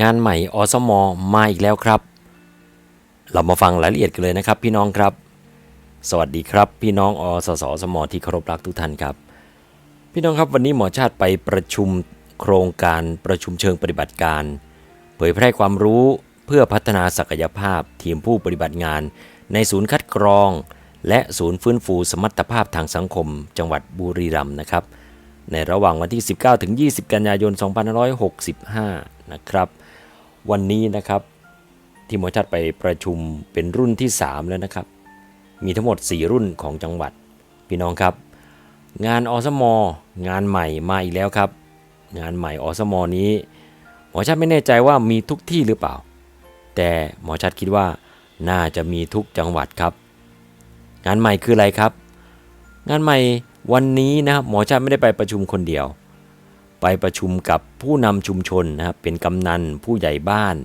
งานใหม่อสมมาอีกแล้วครับ เรามาฟังรายละเอียดกันเลยนะครับ พี่น้องครับ สวัสดีครับ พี่น้องอสสสมอที่เคารพรักทุกท่านครับ พี่น้องครับวันนี้หมอชาติไปประชุมโครงการประชุมเชิงปฏิบัติการ เผยแพร่ความรู้เพื่อพัฒนาศักยภาพทีมผู้ปฏิบัติงาน ในศูนย์คัดกรอง และศูนย์ฟื้นฟูสมรรถภาพทางสังคม จังหวัดบุรีรัมย์นะครับ ในระหว่างวันที่ 19ถึง20 กันยายน 2565 นะครับ วันนี้นะครับที่หมอชัดไปประชุมเป็นรุ่นที่ 3 แล้วนะครับ มีทั้งหมด 4 รุ่นของจังหวัด พี่น้องครับ งานอสมงานใหม่มาอีกแล้วครับ งานใหม่อสมนี้ หมอชัดไม่แน่ใจว่ามีทุกที่หรือเปล่า แต่หมอชัดคิดว่าน่าจะมีทุกจังหวัดครับ งานใหม่คืออะไรครับ งานใหม่วันนี้นะครับหมอชาติไม่ได้ไปประชุมคนเดียว ไปประชุมกับผู้นำชุมชนนะครับเป็นกำนันผู้ใหญ่บ้าน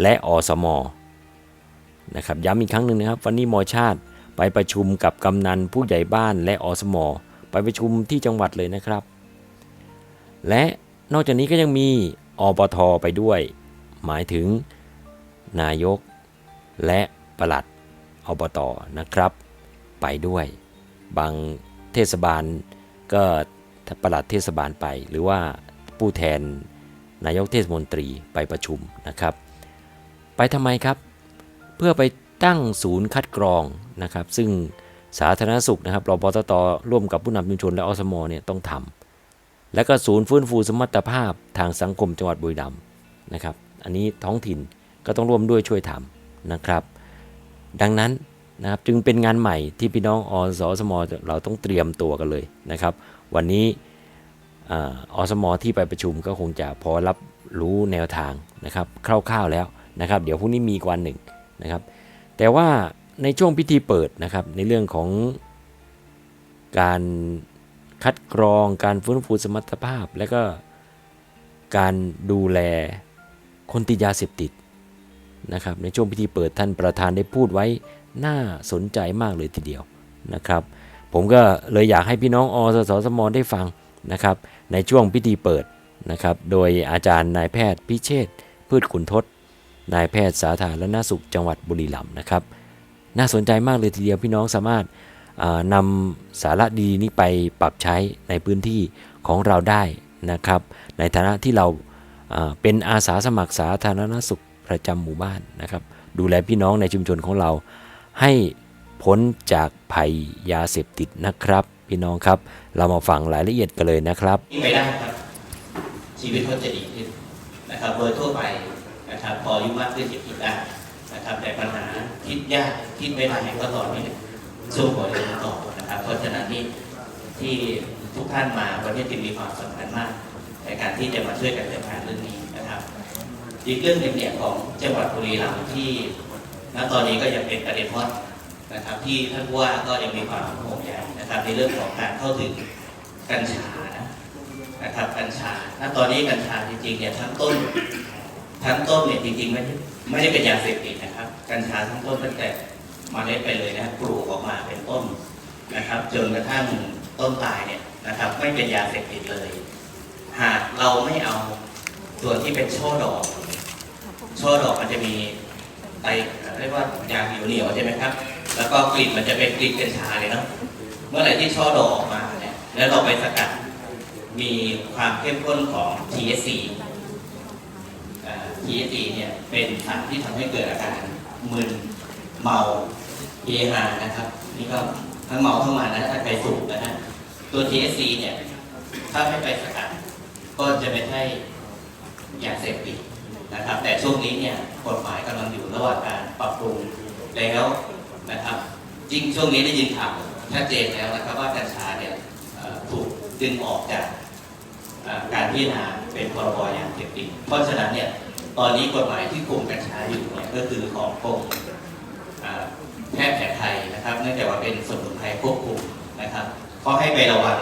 และอสมนะครับย้ำอีกครั้งหนึ่งนะครับวันนี้มอชาติไปประชุมกับกำนันผู้ใหญ่บ้านและอสมไปประชุมที่จังหวัดเลยนะครับ และนอกจากนี้ก็ยังมีอบทไปด้วย หมายถึงนายกและประหลัดอบตนะครับ ไปด้วย บางเทศบาลก็ ประหลัดเทศบาลไป หรือว่าผู้แทนนายกเทศมนตรีไปประชุมนะครับ ไปทำไมครับ เพื่อไปตั้งศูนย์คัดกรองนะครับ ซึ่งสาธารณสุขนะครับรปตตร่วมกับผู้นำชุมชนและอสมเนี่ยต้องทำและก็ศูนย์ฟื้นฟูสมรรถภาพทางสังคมจังหวัดบุรีรัมย์นะครับ อันนี้ท้องถิ่นก็ต้องร่วมด้วยช่วยทำนะครับ ดังนั้นนะครับจึงเป็นงานใหม่ที่พี่น้องอสสมเราต้องเตรียมตัวกันเลยนะครับ วันนี้ออสมที่ไปประชุมก็คงจะพอรับรู้แนวทางนะครับคร่าวๆแล้วนะครับเดี๋ยวพรุ่งนี้มีอีกวันหนึ่งนะครับแต่ว่าในช่วงพิธีเปิดนะครับในเรื่องของการคัดกรองการฟื้นฟูสมรรถภาพ และก็การดูแลคนติดยาเสพติดนะครับในช่วงพิธีเปิดท่านประธานได้พูดไว้น่าสนใจมากเลยทีเดียวนะครับ ผมก็เลยอยากให้พี่น้องอสสสมได้ฟังนะครับ ในช่วงพิธีเปิดนะครับ โดยอาจารย์นายแพทย์พิเชษพืชขุนทศนายแพทย์สาธารณสุขจังหวัดบุรีรัมย์นะครับ น่าสนใจมากเลยทีเดียวพี่น้องสามารถนำสาระดีนี้ไปปรับใช้ในพื้นที่ของเราได้นะครับ ในฐานะที่เราเป็นอาสาสมัครสาธารณสุขประจำหมู่บ้านนะครับ ดูแลพี่น้องในชุมชนของเราให้ พ้นจากภัยยาเสพติดนะครับ พี่น้องครับ เรามาฟังรายละเอียดกันเลยนะครับที่ไม่ได้ครับ ชีวิตเขาจะดีขึ้นนะครับโดยทั่วไปนะครับ พออายุมากขึ้นจะคิดได้นะครับ แต่ปัญหาคิดยากคิดไม่ได้ก็ตอนนี้ช่วงหัวเรียนต่อนะครับ เพราะฉะนั้นนี่ที่ทุกท่านมาวันนี้จึงมีความสำคัญมาก ในการที่จะมาช่วยกันจัดการเรื่องนี้นะครับอีกเรื่องหนึ่งเนี่ยของจังหวัดบุรีรัมย์ที่ณตอนนี้ก็ยังเป็นประเด็นฮอต นะครับที่ท่านผู้ว่าก็ยังมีความห่วงใยนะครับในเรื่องของการเข้าถึงกัญชานะนะครับกัญชาณตอนนี้กัญชาจริงๆเนี่ยทั้งต้นทั้งต้นเนี่ยจริงๆไม่ไม่ได้เป็นยาเสพติดนะครับ กัญชาทั้งต้นตั้งแต่มาเล็ดไปเลยนะครับปลูกออกมาเป็นต้นนะครับจนกระทั่งต้นตายเนี่ยนะครับไม่เป็นยาเสพติดเลย หากเราไม่เอาส่วนที่เป็นช่อดอกช่อดอกมันจะมีไตเรียกว่ายางเหนียวเหนียวๆใช่ไหมครับ แล้วก็กลิ่นมันจะเป็นกลิ่นกัญชาเลยเนาะเมื่อไหร่ที่ช่อดอกออกมาเนี่ยแล้วเราไปสกัดมีความเข้มข้นของ THC THC เนี่ยเป็นสารที่ทำให้เกิดอาการมึนเมาเฮฮานะครับ นี่ก็ทั้งเมาทั้งมันนะถ้าใครสูบนะฮะตัว THC เนี่ยถ้าไม่ไปสกัดก็จะไม่ใช่ยาเสพติดนะครับ แต่ช่วงนี้เนี่ยกฎหมายกำลังอยู่ระหว่างการปรับปรุงแล้ว นะครับจริงช่วงนี้ได้ยินข่าวชัดเจนแล้วนะครับว่ากัญชาเนี่ยถูกดึงออกจากการพิจารณาเป็นพรบยาเสพติดเพราะฉะนั้นเนี่ยตอนนี้กฎหมายที่คุมกัญชาอยู่เนี่ยก็คือของกรมแพทย์แผนไทยนะครับ เนื่องจากว่าเป็นสมุนไพรควบคุมนะครับเขาให้ไประวัง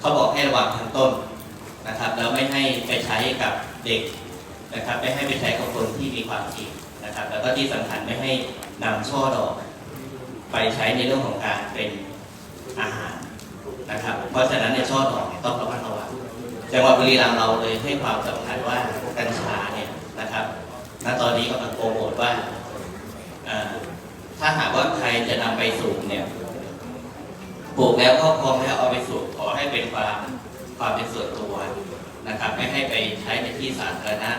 เขาบอกให้ระวังทั้งต้นนะครับแล้วไม่ให้ไปใช้กับเด็กนะครับไม่ให้ไปใช้กับคนที่มีความเสี่ยง นะครับ แล้วก็ที่สำคัญไม่ให้นำช่อดอก ไปใช้ในเรื่องของการเป็นอาหารนะครับ เพราะฉะนั้นในช่อดอกต้องระมัดระวังจังหวัดบุรีรัมย์เราเลยให้ความสำคัญว่ากัญชาเนี่ยนะครับณตอนนี้กำลังโปรโมทว่าถ้าหากว่าใครจะนำไปสูบเนี่ยปลูกแล้วครอบครองแล้วเอาไปสูบขอให้เป็นความความเป็นส่วนตัวนะครับ ไม่ให้ไปใช้ในที่สาธารณะ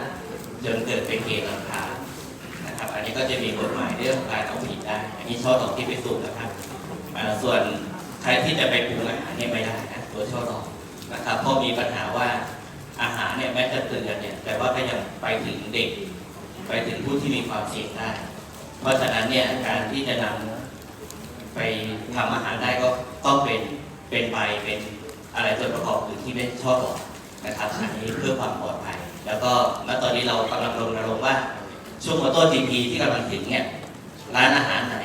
จนเกิดเป็นเหตุรำคาญ นะครับ อันนี้ก็จะมีกฎหมายเรื่องการเอาผิดได้ อันนี้ช่อดอกที่ไปสูบนะครับส่วนใครที่จะไปปรุงอาหารเนี่ยไม่ได้นะตัวช่อดอกนะครับเพราะมีปัญหาว่าอาหารเนี่ยแม้จะเตือนเนี่ย แต่ว่าก็ยังไปถึงเด็ก ไปถึงผู้ที่มีความเสี่ยงได้ เพราะฉะนั้นเนี่ยการที่จะนำไปทำอาหารได้ก็ต้องเป็นเป็นใบเป็นอะไรส่วนประกอบอื่นที่ไม่ชอบหรอกนะครับอันนี้เพื่อความปลอดภัย แล้วก็ณตอนนี้เรากำลังรณรงค์ว่า ช่วงมอเตอร์จีพีที่กำลังถึงเนี่ยร้านอาหารไหน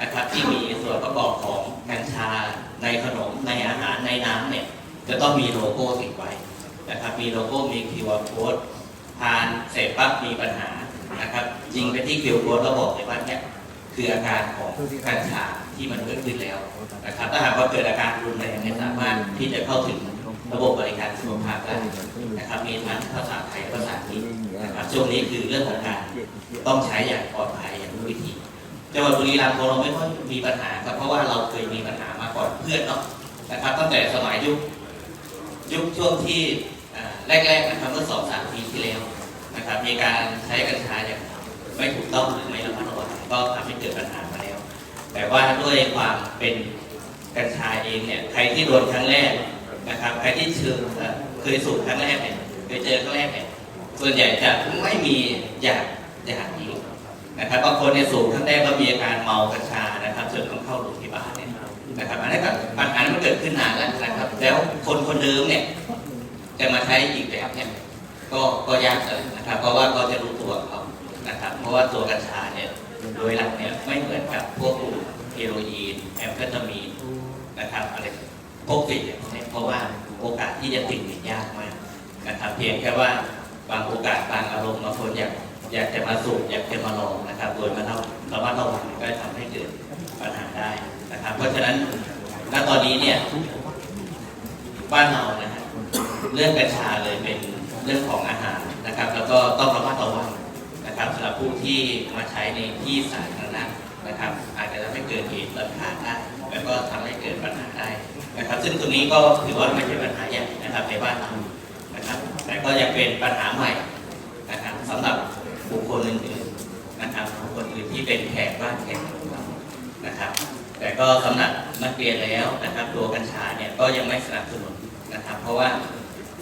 นะครับ ที่มีส่วนประกอบของกัญชาในขนมในอาหารในน้ำเนี่ยจะต้องมีโลโก้ติดไว้นะครับ มีโลโก้มี QR code ทานเสร็จปั๊บมีปัญหานะครับยิงไปที่ QR code แล้วบอกเลยว่าเนี่ยคืออาการของกัญชาที่มันเกิดขึ้นแล้วนะครับถ้าหากว่าเกิดอาการรุนแรงเนี่ยสามารถที่จะเข้าถึง ระบบบริการสุขภาพได้นะครับมีทั้งภาษาไทยภาษาอังกฤษนะครับช่วงนี้คือเรื่องของการต้องใช้อย่างปลอดภัยอย่างรู้วิธีจังหวัดบุรีรัมย์ของเราไม่ค่อยมีปัญหาครับเพราะว่าเราเคยมีปัญหามาก่อนเพื่อนเนาะนะครับตั้งแต่สมัยยุคยุคช่วงที่แรกๆนะครับเมื่อสองสามปีที่แล้วนะครับมีการใช้กัญชาอย่างไม่ถูกต้องหรือไม่ระมัดระวังก็ทำให้เกิดปัญหามาแล้ว แต่ว่าด้วยความเป็นกัญชาเองเนี่ยใครที่โดนครั้งแรก นะครับใครที่เชิญเคยสูบครั้งแรกเนี่ยเคยเจอครั้งแรกเนี่ยส่วนใหญ่จะไม่มีอยากอยากอีกนะครับบางคนเนี่ยสูบครั้งแรกก็มีอาการเมากัญชานะครับจนต้องเข้าโรงพยาบาลเนี่ยนะครับอันนี้ก็ปัญหามันเกิดขึ้นนานแล้วนะครับ แล้วคนคนเดิมเนี่ยจะมาใช้อีกแบบเนี่ยก็ก็ยากเลยนะครับ เพราะว่าก็จะรู้ตัวเขานะครับ เพราะว่าตัวกัญชาเนี่ยโดยหลักเนี่ยไม่เหมือนกับพวกกลุ่มเฮโรอีนแอมเฟตามีนนะครับอะไร พวกติดเนี่ยเพราะว่าโอกาสที่จะติดเนี่ยยากมากนะครับเพียงแค่ว่าบางโอกาสบางอารมณ์บางคนอยากอยากจะมาสูบอยากจะมาลองนะครับ โดยมาเราระมัดระวังก็ทำให้เกิดปัญหาได้นะครับ เพราะฉะนั้นณตอนนี้เนี่ยบ้านเรานะฮะเรื่องกัญชาเลยเป็นเรื่องของอาหารนะครับ แล้วก็ต้องระมัดระวังนะครับสำหรับผู้ที่มาใช้ในที่สาธารณะนะครับ อาจจะทำให้เกิดเหตุรำคาญได้แล้วก็ทำให้เกิดปัญหาได้ นะครับซึ่งตรงนี้ก็ถือว่าไม่ใช่ปัญหาใหญ่นะครับในบ้านเรานะครับแต่ก็ยังเป็นปัญหาใหม่นะครับสำหรับบุคคลอื่นๆนะครับบุคคลอื่นที่เป็นแขกบ้านแขกนะครับ แต่ก็สำหรับนักเรียนแล้วนะครับตัวกัญชาเนี่ยก็ยังไม่สนับสนุนนะครับ เพราะว่า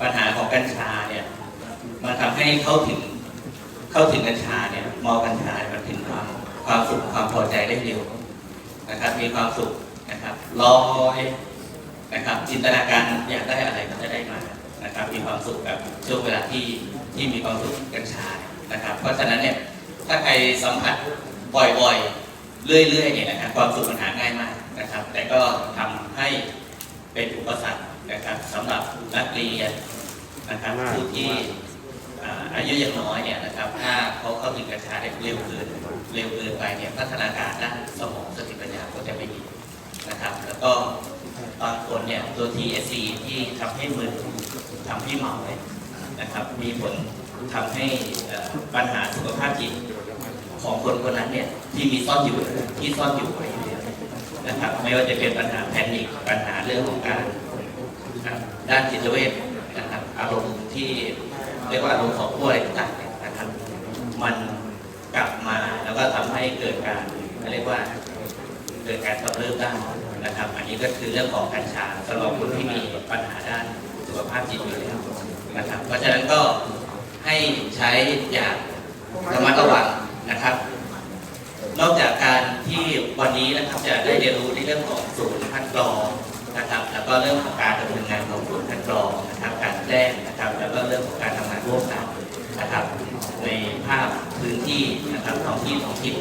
ปัญหาของกัญชาเนี่ยมันทำให้เข้าถึงเข้าถึงกัญชาเนี่ยมองกัญชามันถึงความความสุขความพอใจได้เร็วนะครับ มีความสุขนะครับลอย นะครับ จินตนาการอยากได้อะไรก็จะได้มานะครับ มีความสุขแบบช่วงเวลาที่ที่มีความสุขกัญชานะครับ เพราะฉะนั้นเนี่ยถ้าใครสัมผัสบ่อยๆ เรื่อยๆเนี่ยนะครับความสุขมันหาง่ายมากนะครับ แต่ก็ทำให้เป็นอุปสรรคนะครับสำหรับนักเรียนนะครับผู้ที่อ่าอายุยังน้อยเนี่ยนะครับ ถ้าเขาเข้าถึงกัญชาได้เร็วเกินเร็วเกินไปเนี่ยพัฒนาการด้านสมองสติปัญญาก็จะไม่ดีนะครับ แล้วก็บางคน เนี่ยตัว TSC ที่ทำให้มึนทำให้เมาเนี่ยนะครับมีผลทำให้ปัญหาสุขภาพจิตของคนคนนั้นเนี่ยที่มีซ่อนอยู่ที่ซ่อนอยู่ไว้นะครับไม่ว่าจะเป็นปัญหาแพนิคปัญหาเรื่องของการด้านจิตเวชนะครับอารมณ์ที่เรียกว่าอารมณ์ของผู้อะไรต่างๆนะครับมันกลับมาแล้วก็ทำให้เกิดการเรียกว่า เกิดการกำเริบได้นะครับ อันนี้ก็คือเรื่องของกัญชาสำหรับคนที่มีปัญหาด้านสุขภาพจิตอยู่แล้วนะครับ เพราะฉะนั้นก็ให้ใช้อย่างระมัดระวังนะครับ นอกจากการที่วันนี้นะครับจะได้เรียนรู้ในเรื่องของศูนย์คัดกรองนะครับ แล้วก็เรื่องของการดำเนินงานของศูนย์คัดกรองนะครับ การแจ้งนะครับ แล้วก็เรื่องของการทำงานร่วมกันนะครับ ในภาพพื้นที่นะครับท้องที่ท้องถิ่น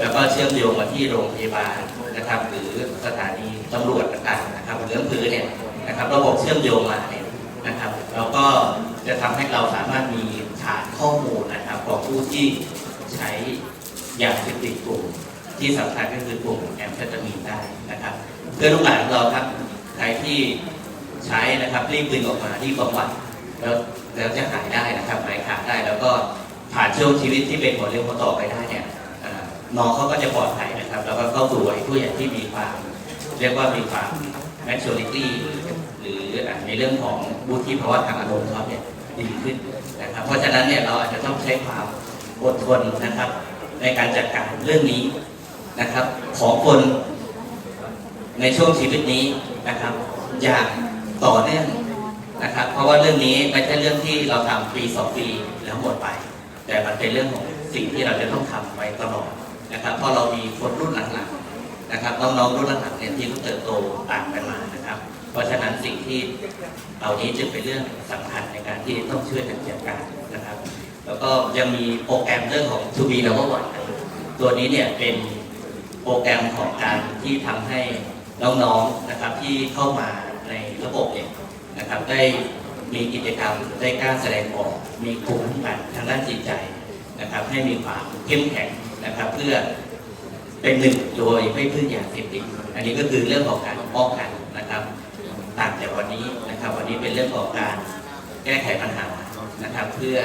แล้วก็เชื่อมโยงมาที่โรงพยาบาลนะครับ หรือสถานีตำรวจต่างๆนะครับหรืออำเภอเนี่ยนะครับ ระบบเชื่อมโยงมาเนี่ยนะครับ แล้วก็จะทำให้เราสามารถมีฐานข้อมูลนะครับของผู้ที่ใช้ยาเสพติดกลุ่มที่สำคัญก็คือกลุ่มแอมเฟตามีนได้นะครับเพื่อนลูกหลานของเราครับใครที่ใช้นะครับรีบดึงออกมาที่บำบัดแล้วแล้วจะหายได้นะครับหายขาดได้แล้วก็ผ่านช่วงชีวิตที่เป็นหัวเรียวหัวต่อไปได้เนี่ย น้องเขาก็จะปลอดภัยนะครับ แล้วก็เข้าสู่วัยผู้ใหญ่ที่มีความ เรียกว่ามีความ maturity หรือในเรื่องของวุฒิภาวะทางอารมณ์เขาเนี่ยดีขึ้นนะครับ เพราะฉะนั้นเนี่ยเราอาจจะต้องใช้ความอดทนนะครับ ในการจัดการเรื่องนี้นะครับ ของคนในช่วงชีวิตนี้นะครับ อย่างต่อเนื่องนะครับ เพราะว่าเรื่องนี้ไม่ใช่เรื่องที่เราทำปีสองปีแล้วหมดไป แต่มันเป็นเรื่องของสิ่งที่เราจะต้องทำไปตลอด นะครับเพราะเรามีคนรุ่นหลังๆนะครับน้องๆรุ่นหลังๆเนี่ยที่เขาเติบโตต่างกันมานะครับ เพราะฉะนั้นสิ่งที่เหล่านี้จึงเป็นเรื่องสำคัญในการที่ต้องช่วยกันจัดการนะครับ แล้วก็ยังมีโปรแกรมเรื่องของ To be number one ตัวนี้เนี่ยเป็นโปรแกรมของการที่ทำให้น้องๆนะครับที่เข้ามาในระบบเนี่ยนะครับได้มีกิจกรรมได้กล้าแสดงออก มีภูมิคุ้มกันทางด้านจิตใจนะครับ ให้มีความเข้มแข็ง นะครับ เพื่อเป็นหนึ่งโดยไม่พึ่งยาเสพติดอันนี้ก็คือเรื่องของการป้องกันนะครับต่างจากวันนี้นะครับ วันนี้เป็นเรื่องของการแก้ไขปัญหานะครับ เพื่อ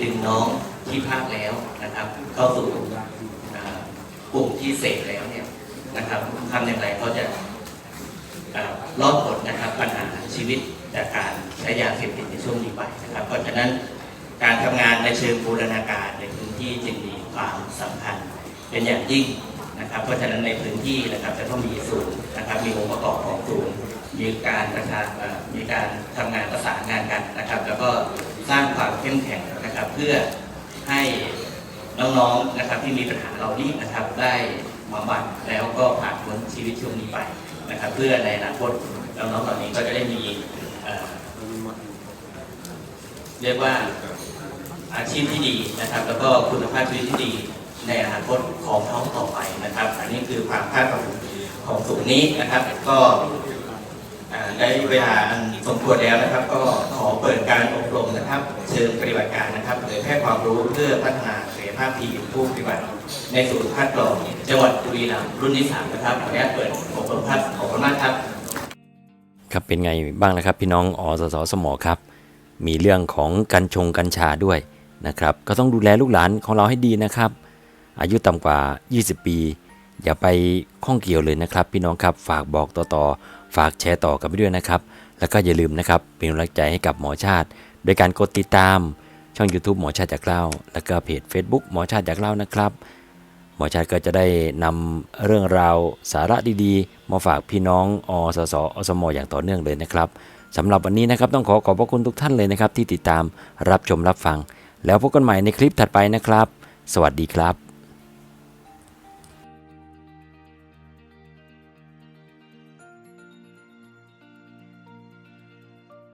ดึงน้องที่พลาดแล้วนะครับ เข้าสู่กลุ่มที่เสพแล้วเนี่ยนะครับทำอย่างไรเขาจะรอดพ้นนะครับปัญหาชีวิตจากการใช้ยาเสพติดในช่วงนี้ไปนะครับเพราะฉะนั้นการทำงานในเชิงบูรณาการในพื้นที่จึงมี ความสำคัญเป็นอย่างยิ่งนะครับ เพราะฉะนั้นในพื้นที่นะครับจะต้องมีศูนย์นะครับมีองค์ประกอบของศูนย์มีการประชามีการทำงานประสานงานกันนะครับ แล้วก็สร้างความเข้มแข็งนะครับ เพื่อให้น้องๆนะครับที่มีปัญหาเหล่านี้นะครับ ได้บำบัดแล้วก็ผ่านพ้นชีวิตช่วงนี้ไปนะครับ เพื่อในอนาคตน้องๆเหล่านี้ก็จะได้มีเรียกว่า อาชีพที่ดีนะครับ แล้วก็คุณภาพชีวิตที่ดีในอนาคตของเขาต่อไปนะครับ อันนี้คือความคาดหวังของสูงนี้นะครับ ก็ได้เวลาอันสมควรแล้วนะครับ ก็ขอเปิดการอบรมนะครับ เชิงปฏิบัติการนะครับเผยแพร่ความรู้เพื่อพัฒนาศักยภาพทีมผู้ปฏิบัติ ในศูนย์คัดกรองจังหวัดบุรีรัมย์รุ่นที่สามนะครับขออนุญาตเปิดอบรมครับขอบคุณมากครับ ครับเป็นไงบ้างนะครับ พี่น้องอสสสมอครับ มีเรื่องของกัญชงกัญชาด้วย นะครับ ก็ต้องดูแลลูกหลานของเราให้ดีนะครับ อายุต่ำกว่า 20 ปี อย่าไปข้องเกี่ยวเลยนะครับ พี่น้องครับฝากบอกต่อๆ ฝากแชร์ต่อกันไปด้วยนะครับ แล้วก็อย่าลืมนะครับเป็นกำลังใจให้กับหมอชาติ โดยการกดติดตามช่อง YouTube หมอชาติจากเล่า แล้วก็เพจ Facebook หมอชาติจากเล่านะครับ หมอชาติก็จะได้นำเรื่องราวสาระดีๆ มาฝากพี่น้องอสสอสมอย่างต่อเนื่องเลยนะครับสำหรับวันนี้นะครับต้องขอขอบพระคุณทุกท่านเลยนะครับ ที่ติดตามรับชมรับฟัง แล้วพบกันใหม่ในคลิปถัดไปนะครับ สวัสดีครับ